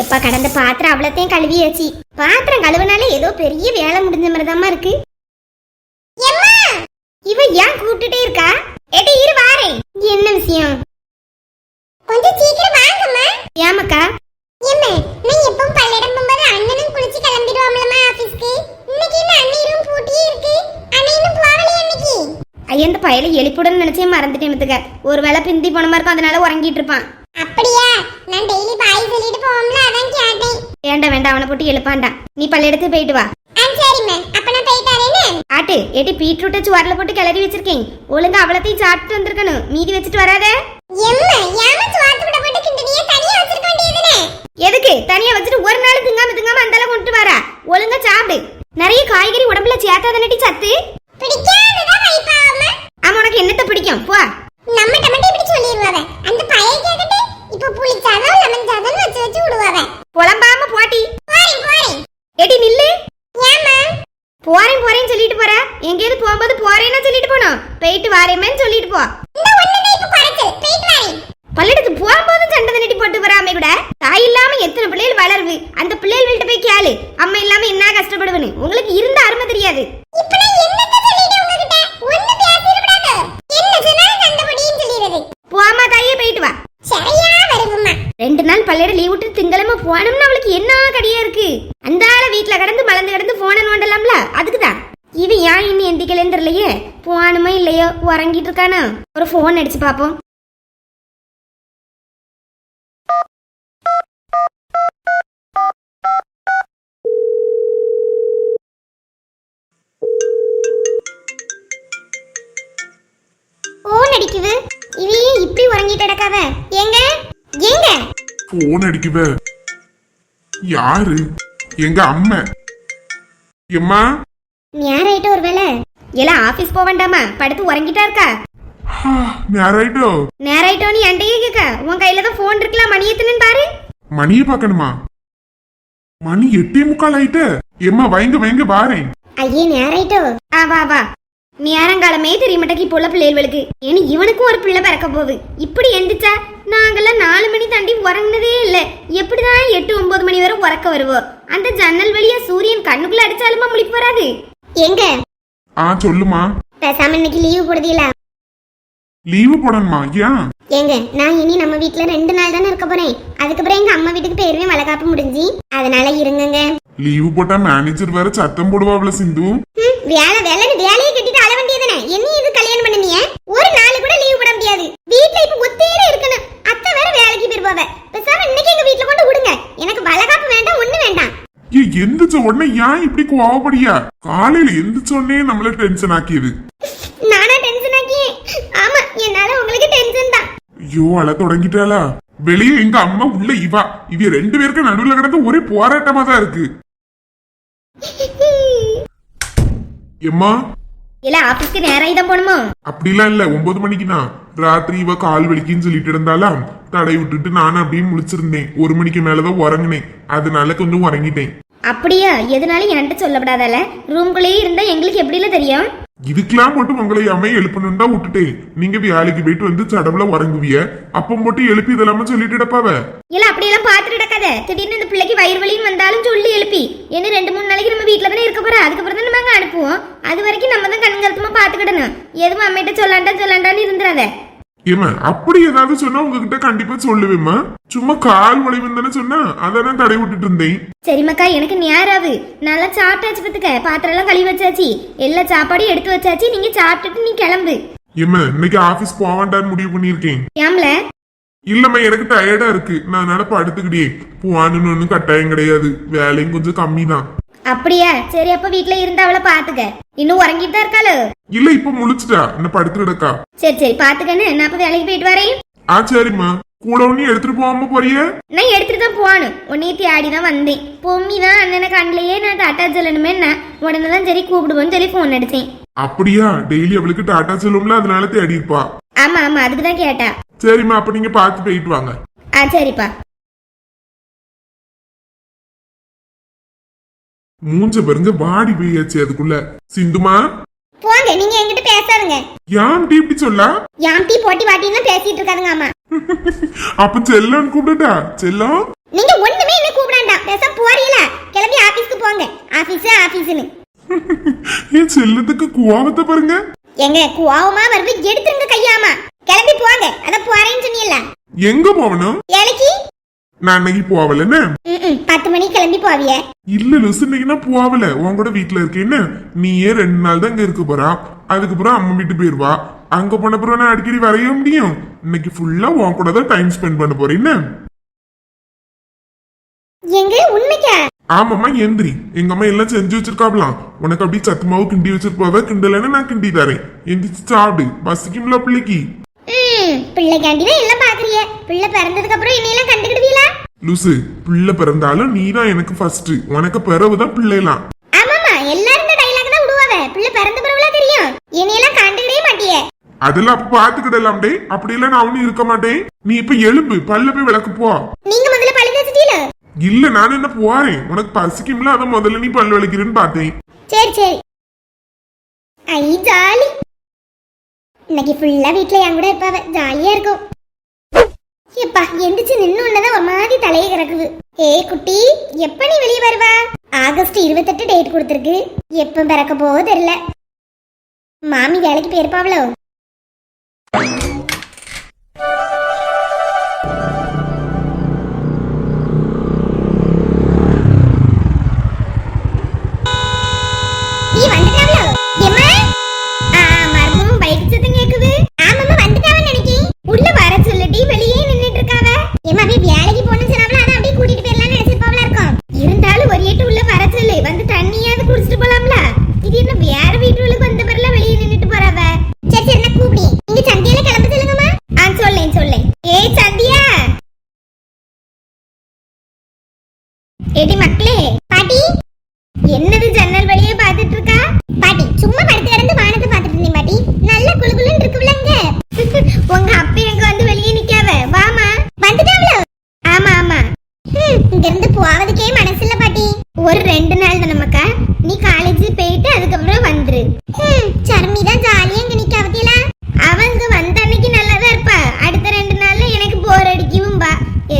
எப்ப கடந்த பாத்திரம் அவ்வளோத்தையும் கழுவியாச்சு. பாத்திரம் கழுவுனாலே ஏதோ பெரிய வேலை முடிஞ்ச மாதிரிதாம்மா இருக்கு. இவ ஏன் கூப்பிட்டுட்டே இருக்கா? எடி இரு வாரேன் என்ன விஷயம்? கொஞ்சம் சீக்கிரம் வாங்கம்மா. ஏமாக்கா எம்மா நான் எப்பவும் பள்ளியிடம் போகும்போது அண்ணனும் குளிச்சு கிளம்பிடுவோம்லம்மா ஆபீஸ்க்கு. இன்னைக்கு என்ன அண்ணீரும் பூட்டியே இருக்கு? அண்ணனும் போகலையே இன்னைக்கு? ஐயா இந்த பயலை எழுப்பிடன்னு நினைச்சே மறந்துட்டேன் மத்துக்க ஒருவேளை பிந்தி போன மாதிரி இருக்கும் அதனால உறங்கிட்டு இருப்பான் அப்படியா நான் டெய்லி பாய் சொல்லிட்டு போவோம்ல அதான் கேட்டேன் வேண்டாம் வேண்டாம் அவனை போட்டு எழுப்பாண்டா நீ பள்ளியிடத்துக்கு போயிட்டு வா. ஆட்டு ஏட்டி பீட்ரூட்டை சுவரில் போட்டு கிளறி வச்சிருக்கேன். ஒழுங்கா அவ்வளத்தையும் சாப்பிட்டு வந்திருக்கணும். மீதி வச்சுட்டு வராத எதுக்கு தனியா வச்சுட்டு ஒரு நாள் திங்காம திங்காம அந்த அளவு கொண்டு வரா ஒழுங்கா சாப்பிடு நிறைய காய்கறி உடம்புல சேர்த்தாதனட்டி சத்து ஆமா உனக்கு என்னத்த பிடிக்கும் போ நம்ம டமட்டி இப்படி சொல்லிடுவாங்க அந்த பைய கேக்கட்டு இப்ப புளிச்சாதம் லெமன் சாதம் வச்சு வச்சு விடுவாங்க புலம்பாம போட்டி போறேன் போறேன் எடி நில்லு ஏமா போறேன் போறேன்னு சொல்லிட்டு போற. எங்கேயாவது போகும்போது போறேன்னா சொல்லிட்டு போனோம் போயிட்டு வாரேமேன்னு சொல்லிட்டு போ. பள்ளிடத்துக்கு போகும்போது சண்டை தண்ணிட்டு போட்டு வராம கூட. தாய் இல்லாம எத்தனை பிள்ளைகள் வளருது? அந்த பிள்ளைகள்கிட்ட போய் கேளு. அம்மா இல்லாம என்ன கஷ்டப்படுவேன்னு. உங்களுக்கு இருந்த அருமை தெரியாது. போமா தாயே போயிட்டு வா. சரியா ரெண்டு நாள் பள்ளியிட லீவ் விட்டு திங்களமா போனோம்னா அவளுக்கு என்ன கடியா இருக்கு அந்த ஆள வீட்டுல கடந்து மலர்ந்து கடந்து போன நோண்டலாம்ல அதுக்குதான் இது ஏன் இன்னும் எந்திக்கலன்னு தெரியலையே போனுமா இல்லையோ உறங்கிட்டு இருக்கானோ ஒரு ஃபோன் அடிச்சு பாப்போம். ஃபோன் அடிக்குது. ஏன் இப்படி உறங்கிட்டு கிடக்காத எங்க எங்க போன் அடிக்குவ யாரு? எங்க அம்மா. எம்மா? நேராயிட்ட ஒரு வேலை எல்லாம் ஆபீஸ் போக வேண்டாமா? படுத்து உறங்கிட்டா இருக்கா? ஹா, நேராயிட்டோ? நேராயிட்டோன்னு என்கிட்டயே கேட்க உன் கையில தான் ஃபோன் இருக்கலாம் மணி எத்தனைன்னு பாரு. மணியை பார்க்கணுமா? மணி எட்டே முக்கால் ஆயிட்ட. எம்மா வைங்க வைங்க வாரேன். ஐயே நேராயிட்டோ. ஆ வா வா. நேரங்காலமே தெரிய மாட்டேக்கு இப்போ உள்ள பிள்ளைகளுக்கு. ஏன்னா இவனுக்கும் ஒரு பிள்ளை பிறக்க போகுது. இப்படி எந்திரிச்சா நாங்கெல்லாம் நாலு மணி தாண்டி உறங்குனதே இல்லை. எப்படிதான் எட்டு ஒன்பது மணி வரை உறக்க வருவோம் அந்த ஜன்னல் வழியா சூரியன் கண்ணுக்குள்ள அடிச்சாலுமா முழிப்பு வராது? எங்க? ஆ சொல்லுமா. பேசாம இன்னைக்கு லீவு போடுதீங்களா லீவு போடணுமா? ஏன்? ஏங்க நான் இனி நம்ம வீட்ல ரெண்டு நாள் தானே இருக்க போறேன். அதுக்கப்புறம் எங்க அம்மா வீட்டுக்கு போயிருவேன் வளகாப்பு முடிஞ்சு. அதனால இருங்கங்க. லீவு போட்டா மேனேஜர் வேற சத்தம் போடுவாப்ல சிந்து. வேலை வேலைன்னு வேலையை கட்டிட்டு அழ வேண்டியதுனே என்ன இது கல்யாணம் பண்ணுனீங்க ஒரு நாள் கூட லீவ் போட முடியாது வீட்ல இப்ப ஒத்தையில இருக்கணும் அத்தை வேற வேலைக்கு போயிருப்பாவ பேசாம இன்னைக்கு எங்க வீட்ல கொண்டு விடுங்க எனக்கு வளகாப்பு வேண்டாம் ஒண்ணு வேண்டாம் ஏ எந்திரிச்ச உடனே ஏன் இப்படி கோவப்படியா காலையில எந்திரிச்ச உடனே நம்மள டென்ஷன் ஆக்கியது நானா டென்ஷன் ஆக்கி? ஆமா என்னால உங்களுக்கு டென்ஷன் தான். ஐயோ அழ தொடங்கிட்டாளா? வெளியே எங்க அம்மா உள்ள இவா. இவ ரெண்டு பேருக்கு நடுவுல கிடந்து ஒரே போராட்டமா தான் இருக்கு. எம்மா? இல்ல ஆபீஸ்க்கு நேரம் தான் போகணுமோ? அப்படிலாம் இல்ல ஒன்பது மணிக்கு தான் ராத்திரி இவ கால் வலிக்குன்னு சொல்லிட்டு இருந்தாலாம் தடை விட்டுட்டு நானும் அப்படியே முழிச்சிருந்தேன். ஒரு மணிக்கு மேலதான் உறங்குனேன். அதனால கொஞ்சம் உறங்கிட்டேன். அப்படியா? எதுனாலும் என்கிட்ட சொல்லப்படாதால? ரூம்குள்ளேயே இருந்தா எங்களுக்கு எப்படில தெரியும்? இதுக்கெல்லாம் மட்டும் உங்களை அம்மையை எழுப்பணும் தான் விட்டுட்டேன் நீங்க வேலைக்கு போயிட்டு வந்து சடவுல உறங்குவிய. அப்ப மட்டும் எழுப்பி இதெல்லாம சொல்லிட்டு இடப்பாவ இல்ல அப்படியெல்லாம் பாத்துட்டு நடக்காத திடீர்னு இந்த பிள்ளைக்கு வயிறு வலின்னு வந்தாலும் சொல்லி எழுப்பி. என்ன ரெண்டு மூணு நாளைக்கு நம்ம வீட்ல தானே இருக்க போறோம். அதுக்கப்புறம் தான் நம்ம அனுப்புவோம். அது வரைக்கும் நம்ம தான் கண்கருத்துமா பாத்துக்கிடணும் எதுவும் அம்மிட்ட சொல்லாண்டா சொல்லாண்டான்னு இருந்துடாத. ஏமா அப்படி ஏதாவது சொன்னா உங்ககிட்ட கண்டிப்பா சொல்லுவேம்மா. சும்மா கால் வலிவன் தானே சொன்னா அதானே தடை விட்டுட்டு இருந்தேன். சரிம்மாக்கா எனக்கு நேராவு நல்லா சாப்பிட்டாச்சு பத்துக்க பாத்திரம் எல்லாம் கழுவி வச்சாச்சு. எல்லா சாப்பாடையும் எடுத்து வச்சாச்சு. நீங்க சாப்பிட்டுட்டு நீ கிளம்பு. ஏம்மா இன்னைக்கு ஆபீஸ் போவாண்டான்னு முடிவு பண்ணியிருக்கேன். ஏம்ல? இல்லம்மா எனக்கு டயர்டா இருக்கு. நான் அதனால படுத்துக்கிட்டே. போவானுன்னு ஒன்றும் கட்டாயம் கிடையாது. வேலையும் கொஞ்சம் கம்மி தான் அப்படியா? சரி அப்ப வீட்ல இருந்து அவளை பாத்துக்க இன்னும் உறங்கிட்டு தான் இருக்காளோ? இல்ல இப்ப முழிச்சிட்டா. என்ன படுத்து கிடக்கா? சரி சரி பாத்துக்கன்னு. நான் அப்ப வேலைக்கு போயிட்டு வரேன். ஆ சரிம்மா. கூட ஒண்ணு எடுத்துட்டு போகாம போறிய? நான் எடுத்துட்டு தான் போகணும் உன்னையே தேடி தான் வந்தேன். பொம்மி தான் அண்ணனை கண்ணிலேயே நான் டாட்டா சொல்லணுமே நான் உடனே தான் சரி கூப்பிடுவோன்னு சொல்லி ஃபோன் அடிச்சேன். அப்படியா? டெய்லி அவளுக்கு டாட்டா சொல்லும்ல அதனால தேடி இருப்பா. ஆமா ஆமா அதுக்கு தான் கேட்டா. சரிம்மா அப்ப நீங்க பார்த்து போயிட்டு வாங்க. ஆ சரிப்பா. மூஞ்ச பாருங்க வாடி போயாச்சு அதுக்குள்ள. சிந்துமா? போங்க நீங்க என்கிட்ட பேசாதுங்க. ஏன் இப்படி சொல்லா? யாம்டி போட்டி வாட்டின்னு பேசிட்டு இருக்காதுங்க ஆமா அப்ப செல்லன்னு கூப்பிட்டுட்டா? செல்லம்? நீங்க ஒண்ணுமே என்ன கூப்பிடாண்டாம் பேச போறீங்களா கிளம்பி ஆபீஸ்க்கு போங்க. ஆபீஸ் ஆபீஸ்னு என் செல்லத்துக்கு கோவத்தை பாருங்க? எங்க கோவமா வருது? எடுத்துருங்க கையாமா கிளம்பி போங்க. அத போறேன்னு சொன்னீல்ல. எங்க போகணும் வேலைக்கு? நான் அன்னைக்கு போவலன்னு. பத்து மணிக்கு கிளம்பி போவிய. இல்ல லூசு இன்னைக்கு நான் உன் கூட வீட்டுல இருக்கேன்னு நீயே ரெண்டு நாள் தான் இங்க இருக்க போறா. அதுக்கப்புறம் அம்மா வீட்டு போயிருவா. அங்க போன பிறகு நான் அடிக்கடி வரைய முடியும். இன்னைக்கு ஃபுல்லா உன் கூட தான் டைம் ஸ்பெண்ட் பண்ண போறேன்னு எங்க உண்மைக்கா? ஆமாம்மா எந்திரி. எங்க அம்மா எல்லாம் செஞ்சு வச்சிருக்காப்லாம். உனக்கு அப்படியே சத்துமாவு கிண்டி வச்சிருப்பாவ? கிண்டலன்னு நான் கிண்டி தரேன். எந்திரிச்சு சாப்பிடு. பசிக்கும்ல பிள்ளைக்கு. ம் பிள்ளைக்காண்டி தான் எல்லாம் பாக்குறீங்க பிள்ளை பிறந்ததுக்கு அப்புறம் என்னையெல்லாம் கண்டுக்கிடுவீங்களா லூசு பிள்ளை பிறந்தாலும் நீ தான் எனக்கு ஃபர்ஸ்ட் உனக்கு பிறகுதான் பிள்ளைலாம். ஆமாமா எல்லாரும் இந்த டைலாக் தான் விடுவாவ பிள்ளை பிறந்த பிறகுலாம் தெரியும். என்னையெல்லாம் கண்டுக்கிடவே மாட்டியே. அதெல்லாம் அப்ப பாத்துக்கிடலாம் டே அப்படியெல்லாம் நான் ஒண்ணும் இருக்க மாட்டேன். நீ இப்ப எலும்பு பல்ல போய் விளக்கு போ. நீங்க முதல்ல பழி வச்சுட்டீல இல்ல நான் என்ன போறேன்? உனக்கு பசிக்கும்ல அத முதல்ல நீ பல் விளக்கிறேன்னு பார்த்தேன். சரி சரி. ஐ ஜாலி. இன்னைக்கு ஃபுல்லா வீட்ல என் கூட இருப்பாவ ஜாலியா இருக்கும். எந்திரிச்சு நின்னு தான் ஒரு மாதிரி தலையை கிடக்குது. ஏய் குட்டி எப்ப நீ வெளியே வருவா? ஆகஸ்ட் இருபத்தெட்டு டேட் கொடுத்துருக்கு. எப்ப பிறக்க போவோ தெரியல. மாமி வேலைக்கு போயிருப்பாவளோ? இது என்ன வேற வீட்டுகளுக்கு வந்த மாதிரிலாம் வெளியே நின்றுட்டு போறாவ? சரி சரி நான் கூப்பிடி. நீங்க சந்தியால கிளம்ப சொல்லுங்கம்மா. ஆ சொல்லேன் சொல்லேன். ஏய் சந்தியா. ஏடி மக்களே பாட்டி. என்னது ஜன்னல் வழியே பார்த்துட்டு இருக்கா? பாட்டி சும்மா படுத்து கிடந்து வானத்தை பார்த்துட்டு இருந்தேன் பாட்டி. நல்ல குளுகுளுன்னு இருக்குல்லங்க உங்க அப்பா எங்க வந்து வெளியே நிக்காவ? வாமா வந்துட்டாங்களோ? ஆமா ஆமா. இங்க இருந்து போவதுக்கே மனசு இல்ல பாட்டி. ஒரு ரெண்டு நாள் தான் நமக்கா நீ காலேஜ் போயிட்டு அதுக்கப்புறம் வந்துரு ஹம், சர்மி தான் ஜாலியா இங்க நிக்க அவதில அவங்க வந்த அன்னைக்கு நல்லா தான் இருப்பா அடுத்த ரெண்டு நாள்ல எனக்கு போர் அடிக்கவும் பா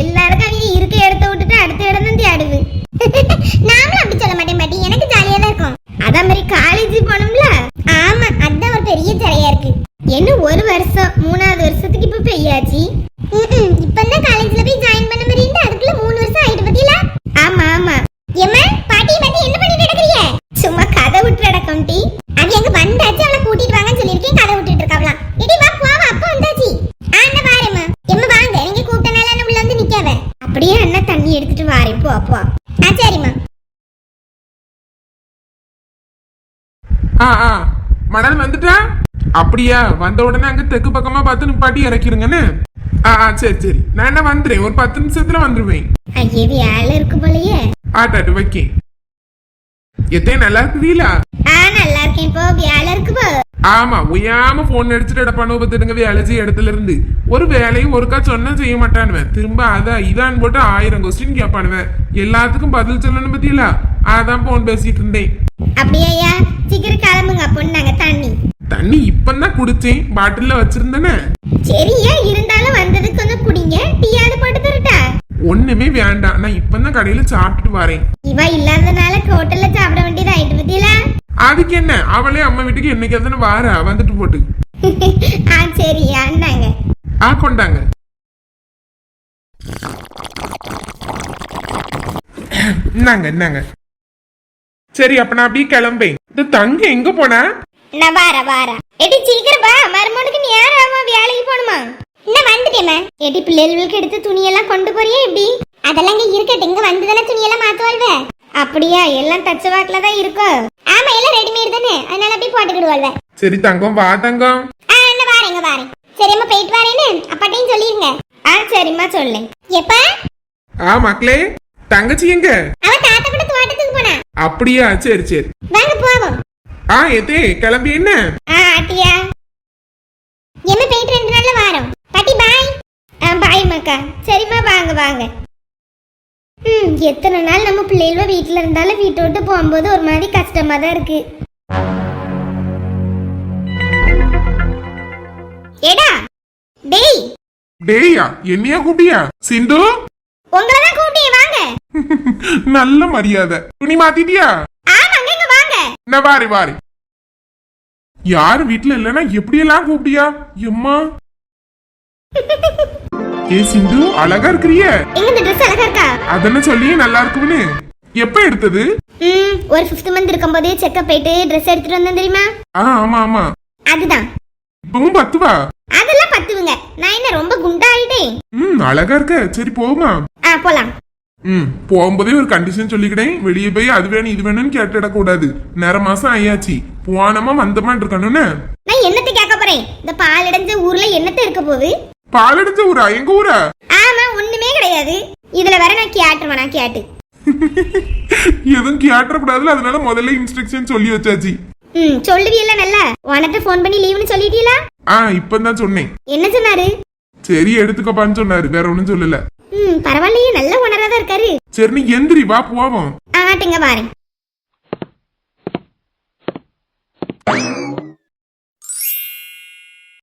எல்லாருக்கும் அவங்க இருக்க இடத்த விட்டுட்டு அடுத்த இடம் தான் தேடுது நாமளும் அப்படி சொல்ல மாட்டேன் பாட்டி எனக்கு ஜாலியா தான் இருக்கும் அதே மாதிரி காலேஜ் போனோம்ல ஆமா அதான் ஒரு பெரிய சிறையா இருக்கு என்ன ஒரு வருஷம் மூணாவது வருஷத்துக்கு இப்ப பெய்யாச்சு இப்பதான் காலேஜ்ல போய் ஜாயின் பண்ண மாதிரி இருந்து அதுக்குள்ள மூணு வருஷம் ஆயிட்டு பத்தியில ஆமா ஆமா எம்மா பாட்டி பாட்டி என்ன பண்ணிட்டு நடக்கிறீங்க சும்மா கதை விட்டு நடக்கும் டி அது எங்க வந்தாச்சு அவளை கூட்டிட்டு வாங்கன்னு சொல்லியிருக்கேன் கதை விட்டுட்டு இருக்காவலாம் இடி வா போவா அப்பா வந்தாச்சு ஆண்ட பாருமா எம்மா வாங்க நீங்க கூப்பிட்டனால என்ன உள்ள வந்து நிக்காவ அப்படியே அண்ணா தண்ணி எடுத்துட்டு வாரேன் போ அப்போ ஆ சரிம்மா ஆ ஆ. மணல் வந்துட்டா? அப்படியா? வந்த உடனே அங்க தெற்கு பக்கமா பார்த்து நிப்பாட்டி இறக்கிருங்கன்னு. ஆ ஆ சரி சரி. நான் என்ன வந்துடுறேன்? ஒரு பத்து நிமிஷத்துல வந்துருவேன். ஐயே வேலை இருக்கு போலயே? ஆட்டாட்டு வைக்கேன். எத்தே நல்லா இருக்குதீங்களா ஆ நல்லா இருக்கேன் இப்போ வேலை இருக்கு போ? ஆமா உயாம போன் அடிச்சுட்டு எடப்பானு பத்துடுங்க வேலை செய்ய இடத்துல இருந்து. ஒரு வேலையும் ஒருக்கா சொன்னா செய்ய மாட்டானுவேன் திரும்ப அதான் இதான் போட்டு ஆயிரம் கொஸ்டின் கேட்பானுவேன் எல்லாத்துக்கும் பதில் சொல்லணும் பத்தியில? அதான் போன் பேசிட்டு இருந்தேன். அப்படியா சீக்கிரம் கிளம்புங்க நாங்க தண்ணி. தண்ணி இப்பதான் குடிச்சேன். பாட்டில்ல வச்சிருந்தேனே. சரியா இருந்தாலும் வந்ததுக்கு கொஞ்சம் குடிங்க. டீயாவது போட்டு தரட்டா? ஒண்ணுமே வேண்டாம். நான் இப்பதான் கடையில சாப்பிட்டுட்டு வரேன். இவ இல்லாதனால ஹோட்டல்ல சாப்பிட வேண்டியது ஆயிட்டு பத்தியில? அதுக்கு என்ன? அவளே அம்மா வீட்டுக்கு என்னைக்கு எத்தனை வார? வந்துட்டு போட்டு. ஆ சரி அண்ணாங்க ஆ கொண்டாங்க. இந்தாங்க இந்தாங்க. சரி அப்ப நான் அப்படியே கிளம்பேன். இந்த தங்க எங்க போனா? நான் வார வார. எடி சீக்கிரம் வா. மருமனுக்கு நேரம் ஆமா வேலைக்கு போகணுமா? என்ன வந்துட்டேமா எடி பிள்ளைகளுக்கு எடுத்து துணியெல்லாம் கொண்டு போறியா எப்படி? அதெல்லாம் இங்க இருக்கட்டும். இங்க வந்து தானே துணியெல்லாம் மாத்துவாள்வ அப்படியா? எல்லாம் தச்ச வாக்குல தான் இருக்கும் ஆமா எல்லாம் ரெடிமேட் தானே. அதனால அப்படியே போட்டுக்கிடுவாள்வ சரி தங்கம் வா தங்கம். ஆ என்ன வாரேங்க வாரேன். சரிம்மா போயிட்டு வரேன்னு அப்பாட்டையும் சொல்லிருங்க. ஆ சரிம்மா சொல்லு எப்ப? ஆ மக்களே தங்கச்சி எங்க? அவ தாத்தா கூட போனா? அப்படியா சரி சரி. வாங்க போவோம். ஆ எத்தே கிளம்பி என்ன? ஆ ஆட்டியா என்ன போயிட்டு ரெண்டு நாள்ல வாரோம்? பாட்டி பாய் ஆ பாய் மக்கா. சரிம்மா வாங்க வாங்க. ம் எத்தனை நாள் நம்ம பிள்ளைகள வீட்டில் இருந்தாலும் வீட்டை விட்டு போகும்போது ஒரு மாதிரி கஷ்டமா தான் இருக்கு. ஏடா டேய். டேயா என்னையா கூப்பிட்டியா? சிந்து? உங்களை தான் நல்ல மரியாதை. துணி மாத்திட்டியா? நான் வாரி வாரி. யாரு வீட்டுல இல்லைன்னா எப்படியெல்லாம் கூப்பிட்டியா? எம்மா. ஏ சிந்து அழகா இருக்கிறிய? அதென்ன சொல்லி நல்லா இருக்குன்னு எப்ப எடுத்தது? ஒரு ஃபிஃப்த் மந்த் இருக்கும்போது செக்கப் போயிட்டு ட்ரெஸ் எடுத்துட்டு வந்தேன் தெரியுமா? ஆ ஆமா ஆமா. அதுதான். இப்பவும் பத்துவா? அதெல்லாம் பத்துவுங்க. நான் என்ன ரொம்ப குண்டா ஆயிட்டேன் ம் அழகா இருக்க. சரி போகுமா? ஆ போலாம். ம். போகும்போதே ஒரு கண்டிஷன் சொல்லிக்கிட்டேன். வெளியே போய் அது வேணும் இது வேணும்னு கேட்டுடக் கூடாது நேர மாசம் ஆயாச்சு. போனமா வந்தமா இருக்கணும்னு நான் என்னத்தை கேட்க போறேன்? இந்த பால் அடைஞ்ச ஊர்ல என்னத்தை இருக்க போகுது? பாலடைஞ்ச ஊரா? எங்க ஊரா? ஆமா ஒண்ணுமே கிடையாது. இதுல வேற நான் கேட்டுருவேன் நான் கேட்டு. எதுவும் கேட்டக்கூடாதுல அதனால முதல்ல இன்ஸ்ட்ரக்ஷன் சொல்லி வச்சாச்சு. ம் சொல்லுவீல்ல நல்லா. உனக்கு ஃபோன் பண்ணி லீவுன்னு சொல்லிட்டீங்களா ஆ இப்பதான் சொன்னேன். என்ன சொன்னாரு? சரி எடுத்துக்கப்பான்னு சொன்னாரு. வேற ஒண்ணும் சொல்லல. ம் பரவாயில்லையே நல்ல தான் இருக்காரு. சரி நீ எந்திரி வா போவோம். ஆட்டுங்க பாரு